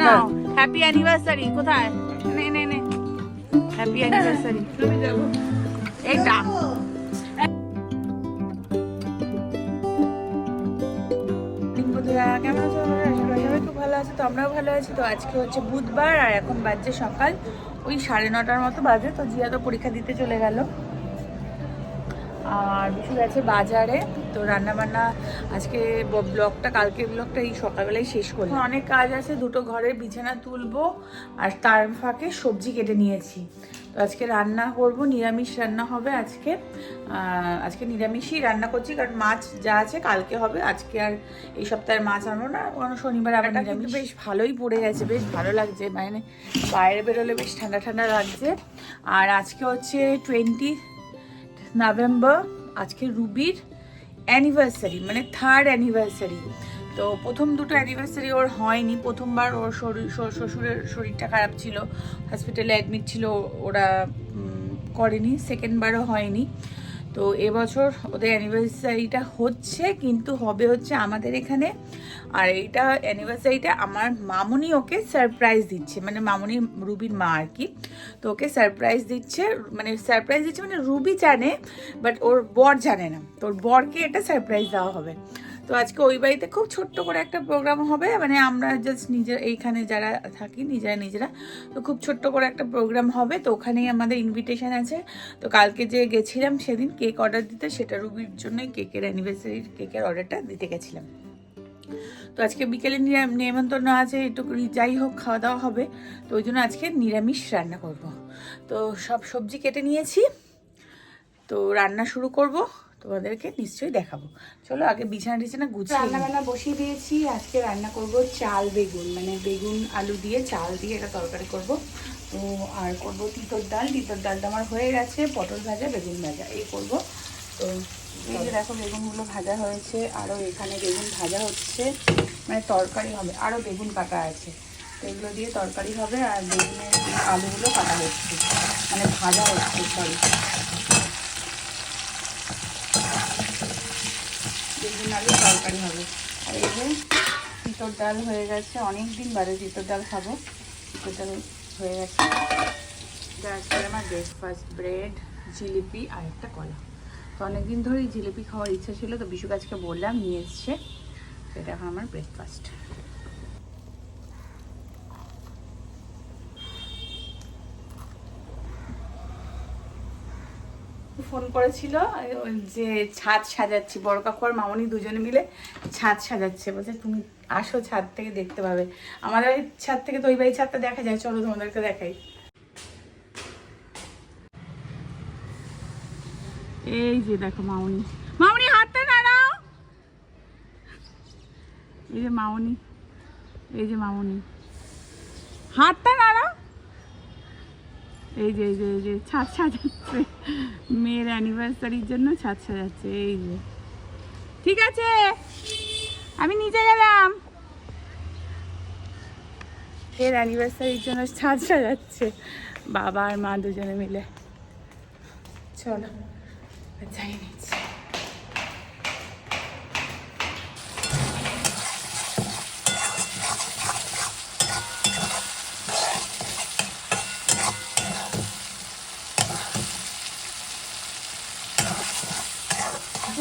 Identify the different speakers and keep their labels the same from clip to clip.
Speaker 1: নাও happy anniversary কোথায়? নে নে নে হ্যাপি অ্যানিভার্সারি এইটা। কেমন আছো সবাই খুব ভালো আছে তো আমরাও ভালো আছি। তো আজকে হচ্ছে বুধবার আর এখন বাজছে সকাল ওই সাড়ে নটার মতো বাজে তো জিয়া তো পরীক্ষা দিতে চলে গেল। আর বিশু গেছে বাজারে তো রান্না বান্না আজকে ব্লগটা কালকের ব্লগটা এই সকালবেলায় শেষ করলাম। অনেক কাজ আছে দুটো ঘরের বিছানা তুলবো আর তার ফাঁকে সবজি কেটে নিয়েছি। তো আজকে রান্না করব নিরামিষ রান্না হবে আজকে। আজকে নিরামিষই রান্না করছি কারণ মাছ যা আছে কালকে হবে আজকে আর এই সপ্তাহের মাছ আনব না কোনো শনিবার আবার নিরামিষ। বেশ ভালোই পড়ে গেছে বেশ ভালো লাগছে মানে বাইরে বেরোলে বেশ ঠান্ডা ঠান্ডা লাগছে। আর আজকে হচ্ছে টোয়েন্টি নভেম্বর, আজকে রুবির অ্যানিভার্সারি মানে থার্ড অ্যানিভার্সারি তো প্রথম দুটো অ্যানিভার্সারি ওর হয়নি। প্রথমবার ওর শরীর শ্বশুরের শরীরটা খারাপ ছিল হসপিটালে অ্যাডমিট ছিল, ওরা করেনি। সেকেন্ডবারও হয়নি। তো এবছর ওদের অ্যানিভার্সারিটা হচ্ছে, কিন্তু হবে হচ্ছে আমাদের এখানে। আর এইটা অ্যানিভার্সারিটা আমার মামুনি ওকে সারপ্রাইজ দিচ্ছে মানে মামুনি রুবির মা আর কি। তো ওকে সারপ্রাইজ দিচ্ছে মানে সারপ্রাইজ দিচ্ছে মানে রুবি জানে বাট ওর বর জানে না। তো ওর বরকে এটা সারপ্রাইজ দেওয়া হবে। তো আজকে ওই বাড়িতে খুব ছোট্ট করে একটা প্রোগ্রাম হবে। মানে আমরা জাস্ট নিজের এইখানে যারা থাকি, নিজেরা নিজেরা, তো খুব ছোট্ট করে একটা প্রোগ্রাম হবে। তো ওখানেই আমাদের ইনভিটেশন আছে। তো কালকে যে গেছিলাম সেদিন কেক অর্ডার দিতে, সেটা রুবির জন্যই কেকের অ্যানিভার্সারির কেকের অর্ডারটা দিতে গেছিলাম। তো আজকে বিকেলে নেমন্তন্ন আছে একটু যাই হোক, খাওয়া দাওয়া হবে। তো ওই জন্য আজকে নিরামিষ রান্না করব। তো সব সবজি কেটে নিয়েছি। তো রান্না শুরু করব। তোমাদেরকে নিশ্চয়ই দেখাবো। চলো আগে বিছানা টিছানা গুছিয়ে রান্না বান্না বসিয়ে দিয়েছি। আজকে রান্না করব চাল বেগুন মানে বেগুন, আলু দিয়ে চাল দিয়ে একটা তরকারি করব। তো আর করব তিতর ডাল। তিতর ডালটা আমার হয়ে গেছে। পটল ভাজা, বেগুন ভাজা, এই করব। তো এই যে দেখো বেগুনগুলো ভাজা হয়েছে আরও এখানে বেগুন ভাজা হচ্ছে মানে তরকারি হবে আরও বেগুন কাটা আছে। তো এগুলো দিয়ে তরকারি হবে আর বেগুনের আলুগুলো কাটা হচ্ছে মানে ভাজা হচ্ছে সরি বেগুন আলু তরকারি হবে। আর এই যে তিতর ডাল হয়ে গেছে অনেক দিন বাদে তিতর ডাল খাব। চিতর ডাল হয়ে গেছে। এটা আমার ব্রেকফাস্ট ব্রেড জিলিপি আর একটা কলা। তো অনেকদিন ধরেই জিলিপি খাওয়ার ইচ্ছা ছিল, তো বিশু গাছকে বললাম, নিয়ে এসছে। এটা এখন আমার ব্রেকফাস্ট ফোন করেছিল যে ছাদ সাজাচ্ছি, বড় কাকু আর মামনি দুজনে মিলে ছাদ সাজাচ্ছে। বলছে, তুমি আসো ছাদ থেকে দেখতে পাবে। আমাদের ছাদ থেকে তো ওই বাড়ির ছাদটা দেখা যায়, চলো তোমাদেরকে দেখাই। এই যে দেখো মামনি। মামনি, হাতটা নাড়াও। এই যে মামনি, এই যে মামনি। হাতটা নাড়াও। এই যে এই যে এই যে ছাদ সাজাচ্ছে মেয়ের অ্যানিভার্সারির জন্য ছাদ সাজাচ্ছে এই যে। ঠিক আছে, আমি নিচে গেলাম। এর অ্যানিভার্সারির জন্য ছাদ সাজাচ্ছে বাবা আর মা দুজনে মিলে। চলো, যাই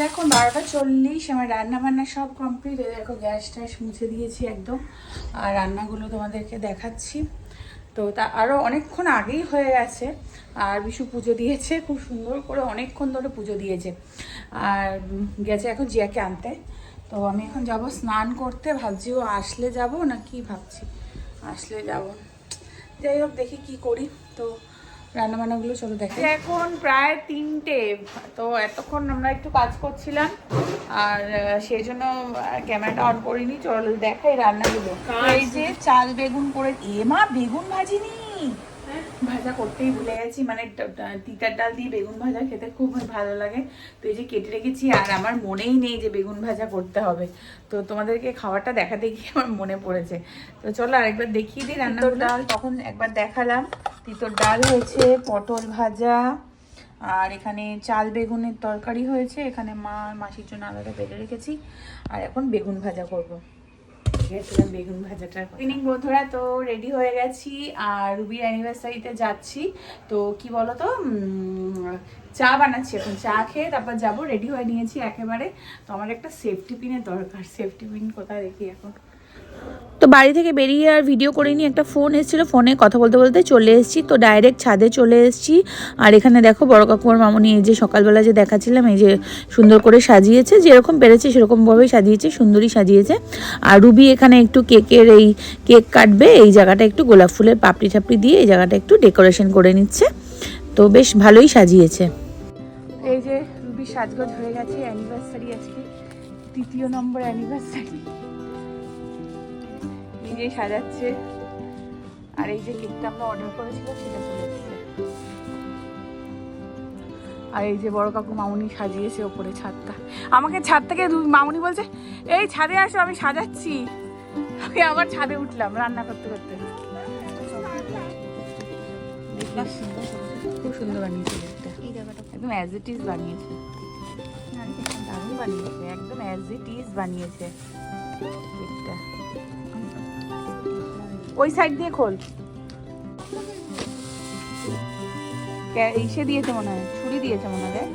Speaker 1: এখন বারোটা চল্লিশ, আমার রান্না বান্না সব কমপ্লিট দেখো গ্যাস ট্যাস মুছে দিয়েছি একদম। আর রান্নাগুলো তোমাদেরকে দেখাচ্ছি। তো তা আরও অনেকক্ষণ আগেই হয়ে গেছে। আর বিশু পুজো দিয়েছে, খুব সুন্দর করে অনেকক্ষণ ধরে পুজো দিয়েছে। আর গেছে এখন জিয়াকে আনতে। তো আমি এখন যাব স্নান করতে। ভাবছি ও আসলে যাব না কি ভাবছি। আসলে যাব। যাই হোক, দেখি কি করি। তো রান্না বান্নাগুলো চলো দেখে এখন প্রায় তিনটে তো এতক্ষণ আমরা একটু কাজ করছিলাম আর সেই জন্য ক্যামেরাটা অন করিনি। চলো দেখাই রান্নাগুলো। এই যে চাল বেগুন করে এ মা বেগুন ভাজিনি! ভাজা করতেই ভুলে গেছি। মানে তিতার ডাল দিয়ে বেগুন ভাজা খেতে খুব ভালো লাগে। তো এই যে কেটে রেখেছি, আর আমার মনেই নেই যে বেগুন ভাজা করতে হবে। তো তোমাদেরকে খাবারটা দেখাতে গিয়ে আমার মনে পড়েছে। তো চলো আর একবার দেখিয়ে দিই রান্নার ডাল তখন একবার দেখালাম। তিতর ডাল হয়েছে, পটল ভাজা, আর এখানে চাল বেগুনের তরকারি হয়েছে। এখানে মা মাসির জন্য আলাদা বেড়ে রেখেছি। আর এখন বেগুন ভাজা করব। গেছিলাম বেগুন ভাজাটা ইভিনিং বন্ধুরা, তো রেডি হয়ে গেছি, আর রুবির অ্যানিভার্সারিতে যাচ্ছি। তো কি বলতো তো চা বানাচ্ছি এখন, চা খেয়ে তারপর যাব। রেডি হয়ে নিয়েছি একেবারে। তো আমার একটা সেফটি পিনের দরকার সেফটি পিন কোথায় দেখি এখন?
Speaker 2: তো বাড়ি থেকে বেরিয়ে আর ভিডিও করে নিয়ে একটা ফোন এসেছিল ফোনে কথা বলতে বলতে চলে এসেছি। তো ডাইরেক্ট ছাদে চলে এসেছি। আর এখানে দেখো বড় কাকুর মামনি, এই যে সকালবেলা যে দেখাচ্ছিলাম, এই যে সুন্দর করে সাজিয়েছে, যেরকম পেরেছে সেরকমভাবেই সাজিয়েছে, সুন্দরই সাজিয়েছে। আর রুবি এখানে একটু কেকের এই কেক কাটবে, এই জায়গাটা একটু গোলাপ ফুলের পাপড়ি টাপড়ি দিয়ে এই জায়গাটা একটু ডেকোরেশন করে নিচ্ছে। তো বেশ ভালোই সাজিয়েছে।
Speaker 1: এই যে রুবি সাজগোজ হয়ে গেছে অ্যানিভার্সারি আজকে, তৃতীয় নম্বর অ্যানিভার্সারি নিজেই সাজাচ্ছে। আর এই যে কেকটা আমরা অর্ডার করেছিলাম, সেটা চলে আর এই যে বড় কাকু মামুনি সাজিয়েছে ওপরে ছাদটা। আমাকে ছাদ থেকে মামুনি বলছে, এই ছাদে আসো, আমি সাজাচ্ছি। আমি আবার ছাদে উঠলাম রান্না করতে করতে। খুব সুন্দর বানিয়েছে একদম অ্যাজ ইট ইজ বানিয়েছে। দারুণ বানিয়েছে, একদম অ্যাজ ইট ইজ বানিয়েছে কেকটা ওই সাইড দিয়ে খোল। কে- ইসে দিয়েছে মনে হয় ছুরি দিয়েছে মনে হয়।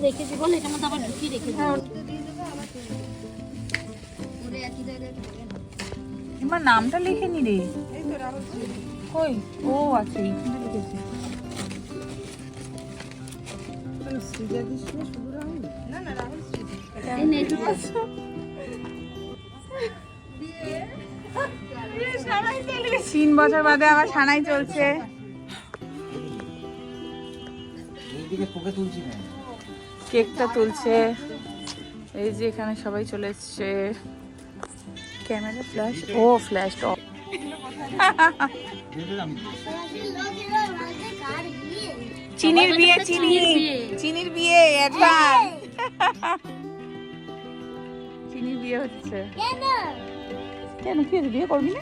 Speaker 3: রেখেছি বল এখানে তো আবার ঢুকিয়ে রেখেছি
Speaker 1: এবার নামটা লিখে নি রে। কই? ও আচ্ছা এইখানে
Speaker 3: নেট
Speaker 1: তিন বছর বাদে আবার সানাই চলছে।
Speaker 4: এইদিকে তোকে তুলছি না
Speaker 1: কেকটা তুলছে। এই যে এখানে সবাই চলে এসছে। ক্যামেরা ফ্ল্যাশ ও ফ্ল্যাশ অফ চিনির বিয়ে চিনি। চিনির বিয়ে অ্যাডভান্স চিনির বিয়ে হচ্ছে। কেন? কি বিয়ে করবি না?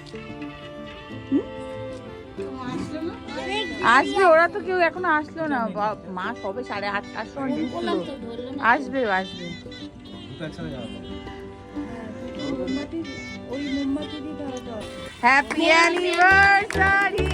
Speaker 1: আসবে ওরা তো কেউ এখনও আসলো না। বা- মা সবে সাড়ে আটটার সময় আসবে আসবে। হ্যাপি অ্যানিভার্সারি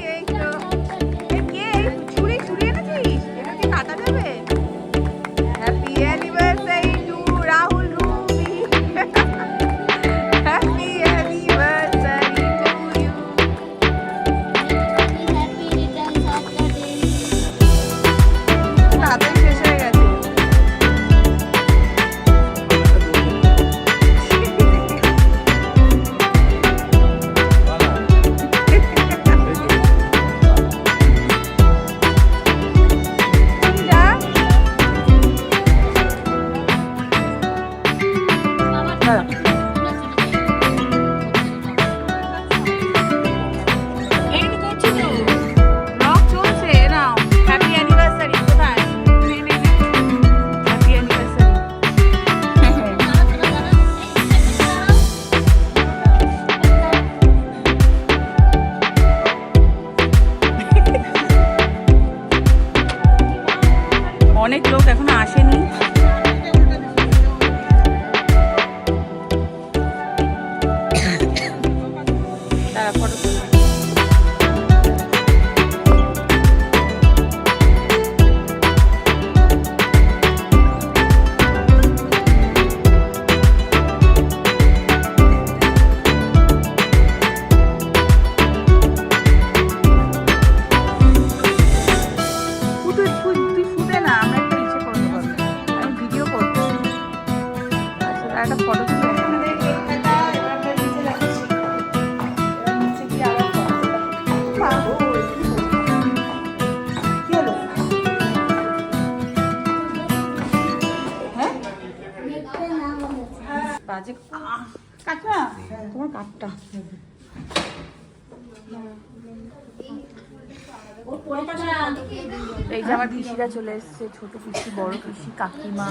Speaker 1: এই যে আমার পিসিরা চলে এসেছে ছোট পিসি বড় পিসি কাকিমা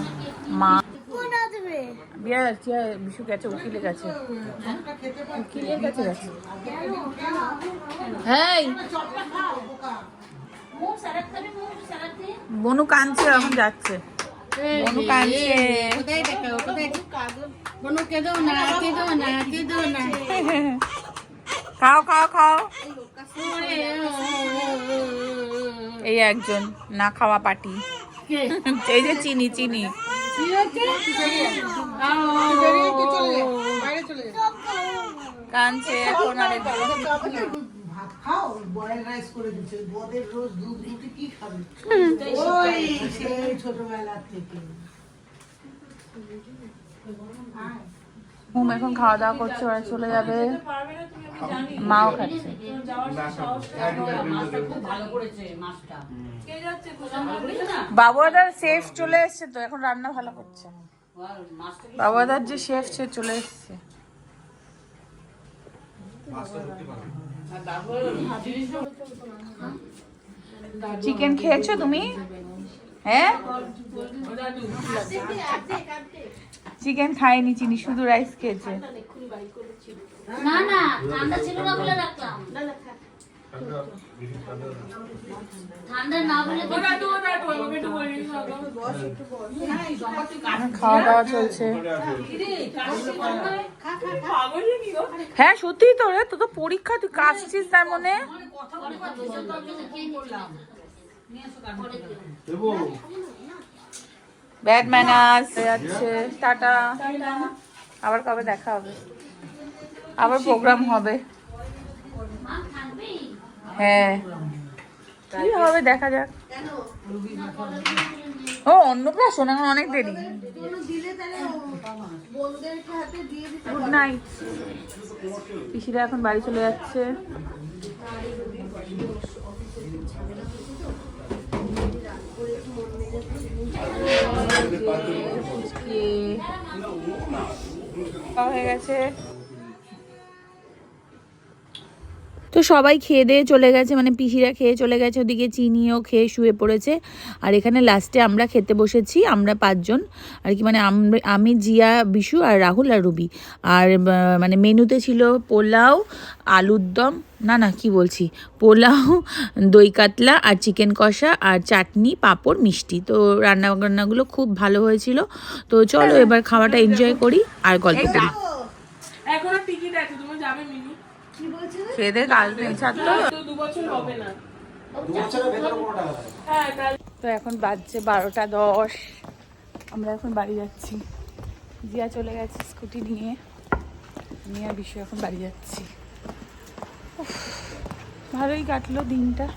Speaker 1: মা। বিশু গেছে উকিলে গেছে উকিলের কাছে। গেছে। হ্যাঁ বনু কাঁদছে এখন যাচ্ছে। বনু কাঁদছে। খাও খাও খাও। এই একজন না খাওয়া পাটি এই যে চিনি চিনি। কাঁদছে এখন আর
Speaker 5: খাও বয়েল রাইস করে দিচ্ছে। বদের রোজ দুধ রুটি কি খাবে? ওই সেই ছোটবেলা থেকে।
Speaker 1: ঘুম এখন খাওয়া দাওয়া করছে, ওরা চলে যাবে। মাও খাচ্ছে। বাবুদার শেফ চলে এসছে তো, এখন রান্না ভালো করছে। বাবুদার যে শেফ সে চলে এসছে। চিকেন খেয়েছো তুমি? হ্যাঁ? চিকেন খায়নি চিনি শুধু রাইস খেয়েছে।
Speaker 3: না না ঠান্ডা ছিল না বলে রাখলাম।
Speaker 1: খাওয়া দাওয়া চলছে। হ্যাঁ সত্যি তো রে তোর তো পরীক্ষা তুই কাশছিস তার মনে? ব্যাড ম্যানার্স যাচ্ছে টাটা। আবার কবে দেখা হবে? আবার প্রোগ্রাম হবে। হ্যাঁ। কি হবে দেখা যাক। ও অন্নপ্রাশন এখন অনেক দেরি। গুড নাইট পিসিরা এখন বাড়ি চলে যাচ্ছে। হয়ে গেছে।
Speaker 2: তো সবাই খেয়ে দিয়ে চলে গেছে মানে পিসিরা খেয়ে চলে গেছে, ওদিকে চিনিও খেয়ে শুয়ে পড়েছে। আর এখানে লাস্টে আমরা খেতে বসেছি, আমরা পাঁচজন। আর কি মানে আমি জিয়া, বিশু আর রাহুল আর রুবি। আর মানে মেনুতে ছিল পোলাও, আলুর দম, না না, কি বলছি? পোলাও, দই কাতলা আর চিকেন কষা আর চাটনি, পাঁপড়, মিষ্টি। তো রান্না বান্নাগুলো খুব ভালো হয়েছিল। তো চলো এবার খাওয়াটা এনজয় করি আর গল্প করি।
Speaker 6: এখনও টিকিট
Speaker 1: খেয়ে দিয়ে কাল ছাড় তো।
Speaker 6: দু বছর হবে না। হ্যাঁ
Speaker 1: তো এখন বাজছে বারোটা দশ। আমরা এখন বাড়ি যাচ্ছি। জিয়া চলে গেছে স্কুটি নিয়ে। নিয়ে বিষয় এখন বাড়ি যাচ্ছি। ভালোই কাটলো দিনটা।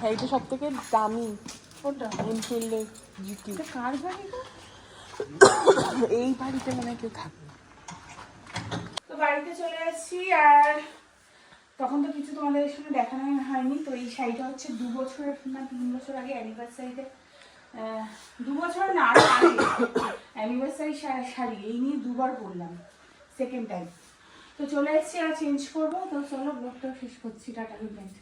Speaker 6: হ্যাঁ এটা সব থেকে দামি। কোনটা? এনফিল্ডের জিটি।
Speaker 1: কার গাড়ি?
Speaker 6: এই বাড়িতে মনে কেউ থাকে
Speaker 1: তো বাড়িতে চলে এসেছি আর তখন তো কিছু তোমাদের সঙ্গে দেখানো হয়নি। তো এই শাড়িটা হচ্ছে দু বছর না তিন বছর আগে অ্যানিভার্সারিতে দু বছর না, আরও আগে অ্যানিভার্সারি শাড়ি। এই নিয়ে দুবার পরলাম সেকেন্ড টাইম তো চলে এসেছি আর চেঞ্জ করব। তো চলো ব্লগটা শেষ করছি। Tata good night